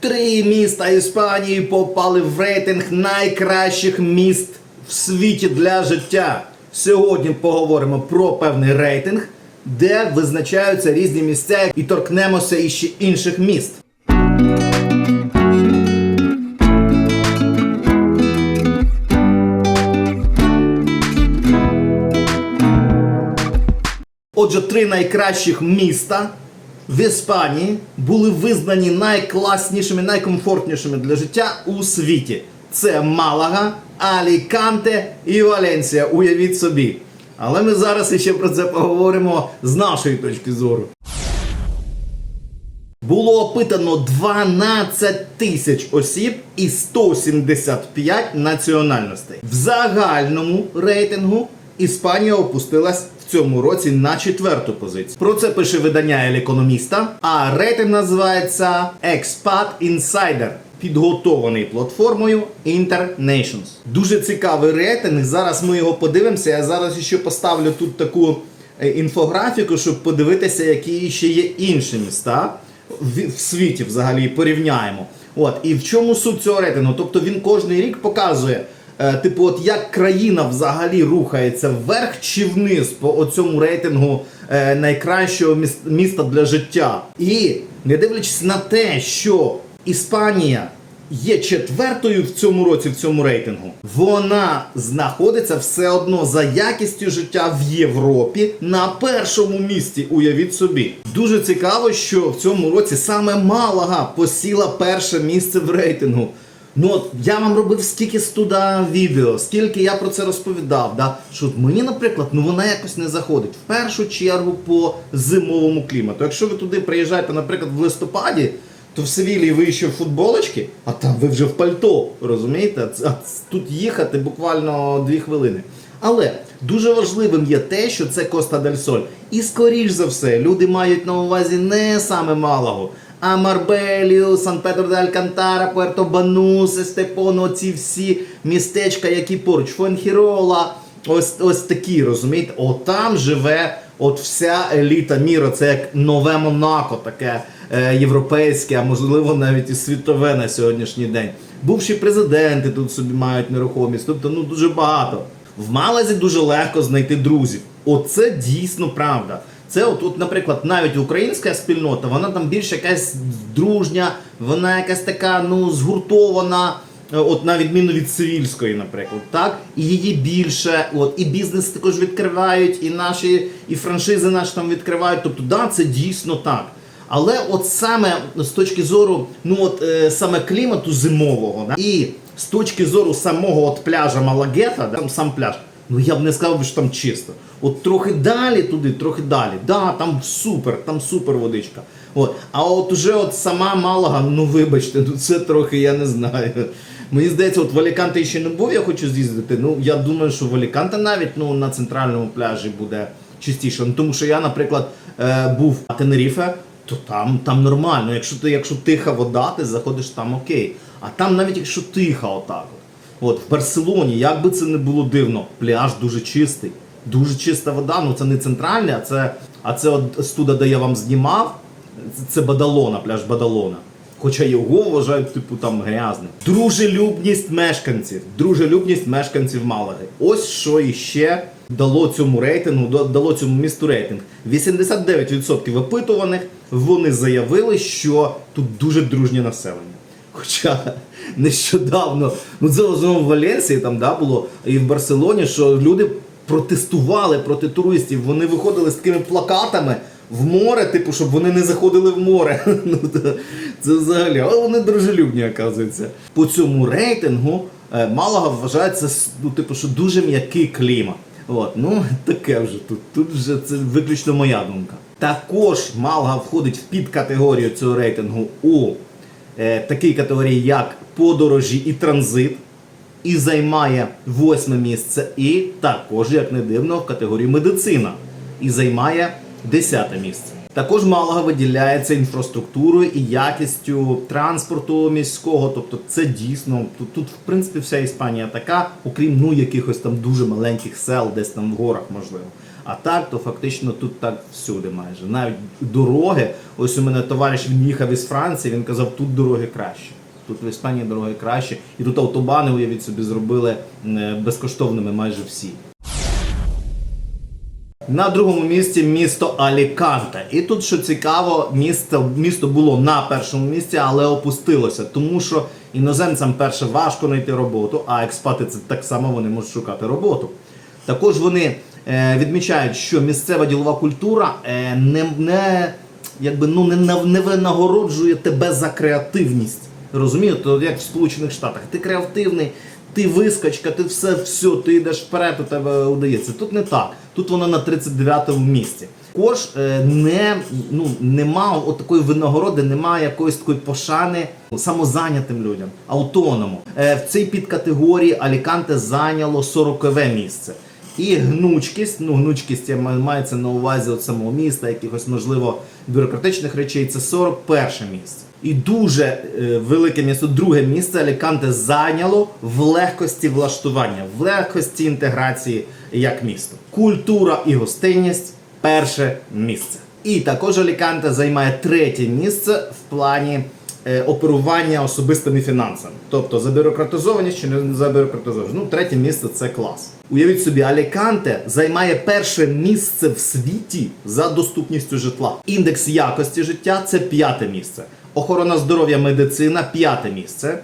Три міста Іспанії попали в рейтинг найкращих міст в світі для життя. Сьогодні поговоримо про певний рейтинг, де визначаються різні місця і торкнемося іще інших міст. Отже, три найкращих міста в Іспанії були визнані найкласнішими, найкомфортнішими для життя у світі. Це Малага, Аліканте і Валенсія. Уявіть собі. Але ми зараз іще про це поговоримо з нашої точки зору. Було опитано 12 тисяч осіб і 175 національностей. В загальному рейтингу Іспанія опустилась цьому році на четверту позицію. Про це пише видання El Economista, а рейтинг називається Expat Insider. Підготований платформою Internations. Дуже цікавий рейтинг. Зараз ми його подивимося. Я зараз ще поставлю тут таку е, інфографіку, щоб подивитися, які ще є інші міста в, світі взагалі порівняємо. От і в чому суть цього рейтингу? Тобто він кожний рік показує, типу, от як країна взагалі рухається вверх чи вниз по цьому рейтингу е, найкращого міс- міста для життя. І не дивлячись на те, що Іспанія є четвертою в цьому році в цьому рейтингу. Вона знаходиться все одно за якістю життя в Європі на першому місці. Уявіть собі. Дуже цікаво, що в цьому році саме Малага посіла перше місце в рейтингу. Ну от я вам робив скільки студа відео, скільки я про це розповідав. Да? Що мені, наприклад, ну вона якось не заходить. В першу чергу по зимовому клімату. Якщо ви туди приїжджаєте, наприклад, в листопаді, то в Севілії ви ще в футболочці, а там ви вже в пальто. Розумієте? А тут їхати буквально дві хвилини. Але дуже важливим є те, що це Коста дель Соль. І скоріш за все, люди мають на увазі не саме Малагу, а Марбелію, Сан Педро де Алькантара, Пуерто Банус, Естепоно, ці всі містечка, які поруч, Фуенхірола, ось, ось такі, розумієте? От там живе от вся еліта міра, це як нове Монако, таке е, європейське, а можливо навіть і світове на сьогоднішній день. Бувші президенти тут собі мають нерухомість, тобто ну дуже багато. В Малазі дуже легко знайти друзів. Оце дійсно правда. Це от, наприклад, навіть українська спільнота, вона там більш якась дружня, вона якась така ну згуртована. е, От на відміну від цивільської, наприклад, так і її більше, от і бізнес також відкривають, і наші, і франшизи наші там відкривають. Тобто, да, це дійсно так. Але от саме з точки зору, ну от е, саме клімату зимового, да, і з точки зору самого от пляжа Малагета, да, там сам пляж, ну я б не сказав, що там чисто. От трохи далі туди, трохи далі. Да, там супер, там супер водичка. От. А от уже от сама Малага, ну вибачте, ну це трохи я не знаю. Мені здається, от в Аліканте ще не був, я хочу з'їздити. Ну я думаю, що в Аліканте навіть ну, на центральному пляжі буде чистіше. Ну, тому що я, наприклад, е, був на Тенеріфе, то там, там нормально. Якщо ти, якщо тиха вода, ти заходиш там окей. А там навіть якщо тиха, отак. От. В Барселоні, як би це не було дивно, пляж дуже чистий. Дуже чиста вода, ну це не центральне, а це, а це от студа, де я вам знімав, це Бадалона, пляж Бадалона. Хоча його вважають, типу, там грязним. Дружелюбність мешканців. Дружелюбність мешканців Малаги. Ось що іще дало цьому рейтингу, дало цьому місту рейтинг. 89% опитуваних вони заявили, що тут дуже дружнє населення. Хоча нещодавно, ну це в основному в Валенсії там да, було і в Барселоні, що люди протестували проти туристів. Вони виходили з такими плакатами в море, типу, щоб вони не заходили в море. Ну, це взагалі, але вони дружелюбні, оказується. По цьому рейтингу е, Малага вважається ну, типу, що дуже м'який клімат. От, ну таке вже тут. Тут вже це виключно моя думка. Також Малага входить в підкатегорію цього рейтингу у такій категорії, як подорожі і транзит, і займає восьме місце, і також, як не дивно, в категорії медицина і займає десяте місце. Також Малага виділяється інфраструктурою і якістю транспорту міського. Тобто, це дійсно тут, тут, в принципі, вся Іспанія така, окрім ну якихось там дуже маленьких сел, десь там в горах, можливо. А так, то фактично тут так всюди майже. Навіть дороги. Ось у мене товариш він їхав із Франції, він казав, тут дороги краще. Тут в Іспанії дороги краще. І тут автобани, уявіть собі, зробили е, безкоштовними майже всі. На другому місці місто Аліканте. І тут, що цікаво, місто, місто було на першому місці, але опустилося, тому що іноземцям перше важко знайти роботу, а експати це так само вони можуть шукати роботу. Також вони е, відмічають, що місцева ділова культура е, не, не, якби, ну, не, не винагороджує тебе за креативність. Розумієте, як в Сполучених Штатах. Ти креативний, ти вискочка, ти все, все, ти йдеш вперед, у тебе удається. Тут не так. Тут вона на 39-му місці. Також е, не, ну, нема от такої винагороди, немає якоїсь такої пошани самозайнятим людям, автономам. Е, в цій підкатегорії Аліканте зайняло 40-ве місце. І гнучкість, ну гнучкість мається на увазі от самого міста, якихось можливо бюрократичних речей. Це 41 місце. І дуже е, велике місто, друге місце Аліканте зайняло в легкості влаштування, в легкості інтеграції як місто. Культура і гостинність перше місце. І також Аліканте займає третє місце в плані е, оперування особистими фінансами. Тобто забюрократизованість чи не забюрократизованість. Ну, третє місце це клас. Уявіть собі, Аліканте займає перше місце в світі за доступністю житла. Індекс якості життя це п'яте місце. Охорона здоров'я, медицина п'яте місце.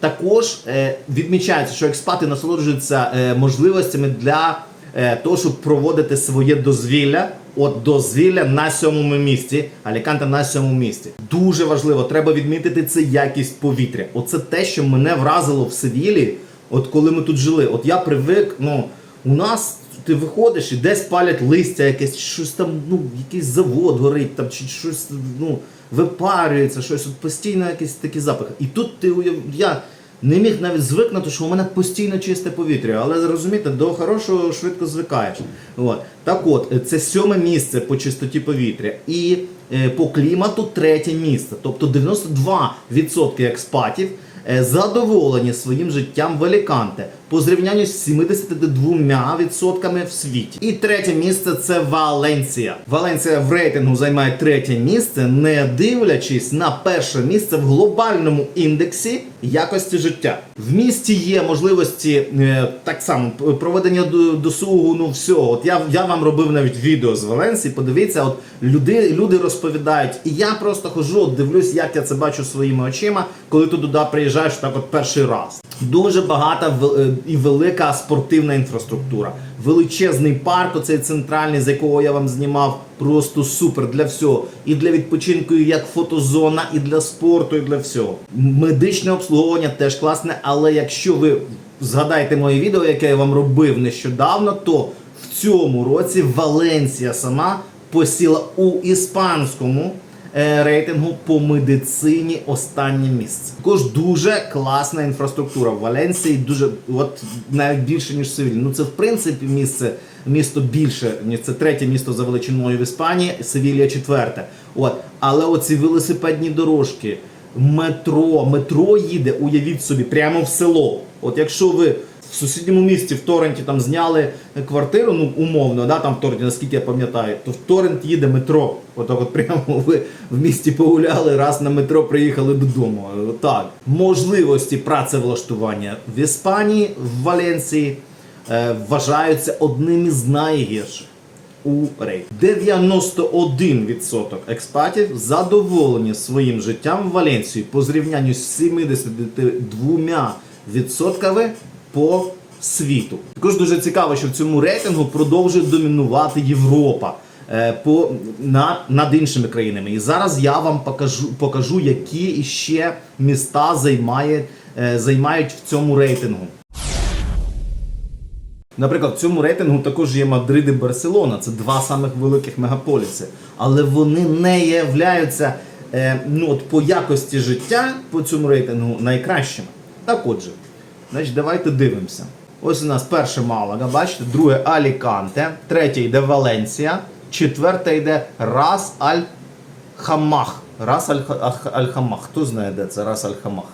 Також е, відмічається, що експати насолоджуються е, можливостями для е, того, щоб проводити своє дозвілля. От дозвілля на сьомому місці, Аліканте на сьомому місці. Дуже важливо, треба відмітити це якість повітря. Оце те, що мене вразило в Севілі, от коли ми тут жили. От я привик, ну у нас ти виходиш і десь палять листя, якесь щось там, ну якийсь завод горить, там чи щось ну випарюється, щось от постійно якісь такі запахи. І тут ти уяв... я не міг навіть звикнути, що у мене постійно чисте повітря, але зрозумієте, до хорошого швидко звикаєш. От. Так от, е, це сьоме місце по чистоті повітря. І е, по клімату третє місце. Тобто 92% експатів е, задоволені своїм життям в Аліканте по зрівнянню з 72% в світі. І третє місце це Валенсія. Валенсія в рейтингу займає третє місце, не дивлячись на перше місце в глобальному індексі якості життя. В місті є можливості е, так само проведення до- досугу, ну всього. От я, я вам робив навіть відео з Валенсії. Подивіться, от люди, люди розповідають, і я просто хожу, дивлюсь, як я це бачу своїми очима, коли ти туди приїжджаєш так от перший раз. Дуже багата е, і велика спортивна інфраструктура. Величезний парк, оцей центральний, з якого я вам знімав, просто супер для всього. І для відпочинку, і як фотозона, і для спорту, і для всього. Медичне обслуговування теж класне, але якщо ви згадаєте моє відео, яке я вам робив нещодавно, то в цьому році Валенсія сама посіла у іспанському рейтингу по медицині останнє місце. Також дуже класна інфраструктура в Валенсії, дуже от навіть більше ніж Севіль. Ну це в принципі місце. Місто більше, ніж це третє місто за величиною в Іспанії, Севілія четверте. От, але оці велосипедні дорожки, метро, метро їде, уявіть собі, прямо в село. От якщо ви в сусідньому місті в Торренті там зняли квартиру, ну умовно, да, там в Торренті, наскільки я пам'ятаю, то в Торрент їде метро. Отак от прямо ви в місті погуляли, раз на метро приїхали додому. Так. Можливості працевлаштування в Іспанії, в Валенції е, вважаються одним із найгірших у рейд. 91% експатів задоволені своїм життям в Валенції по зрівнянню з 72% по світу. Також дуже цікаво, що в цьому рейтингу продовжує домінувати Європа. е, По, на, над іншими країнами. І зараз я вам покажу, покажу які іще міста займає, е, займають в цьому рейтингу. Наприклад, в цьому рейтингу також є Мадрид і Барселона. Це два самих великих мегаполіси. Але вони не являються е, ну, от по якості життя по цьому рейтингу найкращими. Так отже, значить, давайте дивимося. Ось у нас перше Малага, бачите, друге Аліканте, третє йде Валенсія, четверте йде Рас Аль Хамах. Рас Аль Хамах. Хто знає, де це Рас Аль Хамах?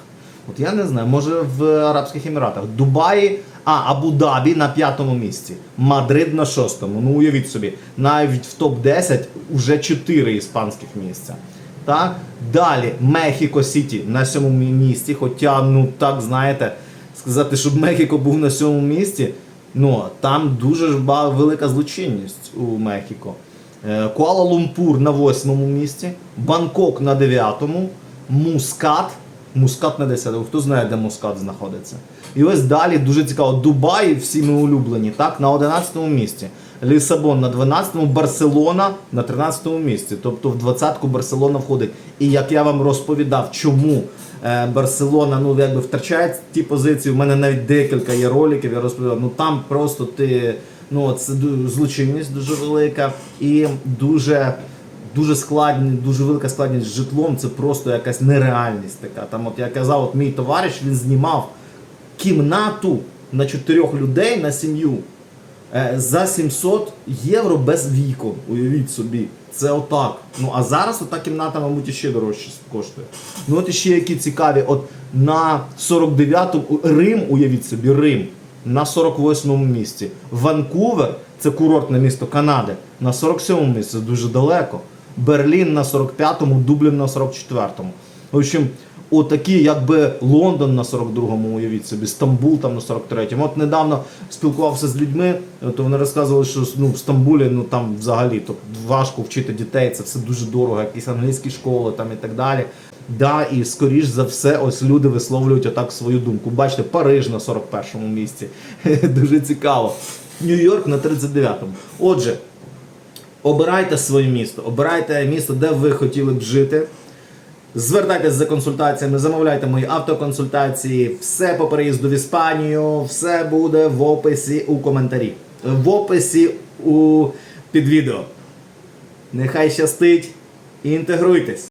От я не знаю, може в Арабських Еміратах. Дубаї, а Абу-Дабі на п'ятому місці. Мадрид на шостому. Ну уявіть собі, навіть в топ-10 вже 4 іспанських місця. Так? Далі Мехіко Сіті на сьомому місці. Хоча, ну так знаєте, сказати, щоб Мехіко був на сьомому місці, ну там дуже ж велика злочинність у Мехіко. Е, Куала-Лумпур на восьмому місці, Бангкок на дев'ятому, Мускат. Мускат на 10 Хто знає, де Мускат знаходиться? І ось далі дуже цікаво. Дубай, всі ми улюблені, так, на 11 місці. Лісабон на 12-му, Барселона на 13-му місці. Тобто в 20-ку Барселона входить. І як я вам розповідав, чому Барселона ну, якби втрачає ті позиції. У мене навіть декілька є роликів, я розповідав. Ну там просто ти. Ну, це злочинність дуже велика і дуже дуже складні, дуже велика складність з житлом. Це просто якась нереальність така. Там, от я казав, от мій товариш він знімав кімнату на чотирьох людей на сім'ю е, за 700 євро без вікон. Уявіть собі. Це отак. Ну а зараз ота кімната, мабуть, ще дорожче коштує. Ну от іще які цікаві. От на 49-му Рим, уявіть собі, Рим на 48-му місці. Ванкувер, це курортне місто Канади, на 47-му місці, дуже далеко. Берлін на 45-му, Дублін на 44-му. В общем, отакі, якби Лондон на 42-му, уявіть собі, Стамбул там на 43-му. От недавно спілкувався з людьми, то вони розказували, що ну, в Стамбулі ну там взагалі то важко вчити дітей, це все дуже дорого, якісь англійські школи там і так далі. Да, і скоріш за все, ось люди висловлюють отак свою думку. Бачите, Париж на 41-му місці. Дуже цікаво. Нью-Йорк на 39-му. Отже, обирайте своє місто, обирайте місто, де ви хотіли б жити. Звертайтесь за консультаціями, замовляйте мої автоконсультації, все по переїзду в Іспанію, все буде в описі у коментарі. В описі у під відео. Нехай щастить, інтегруйтесь!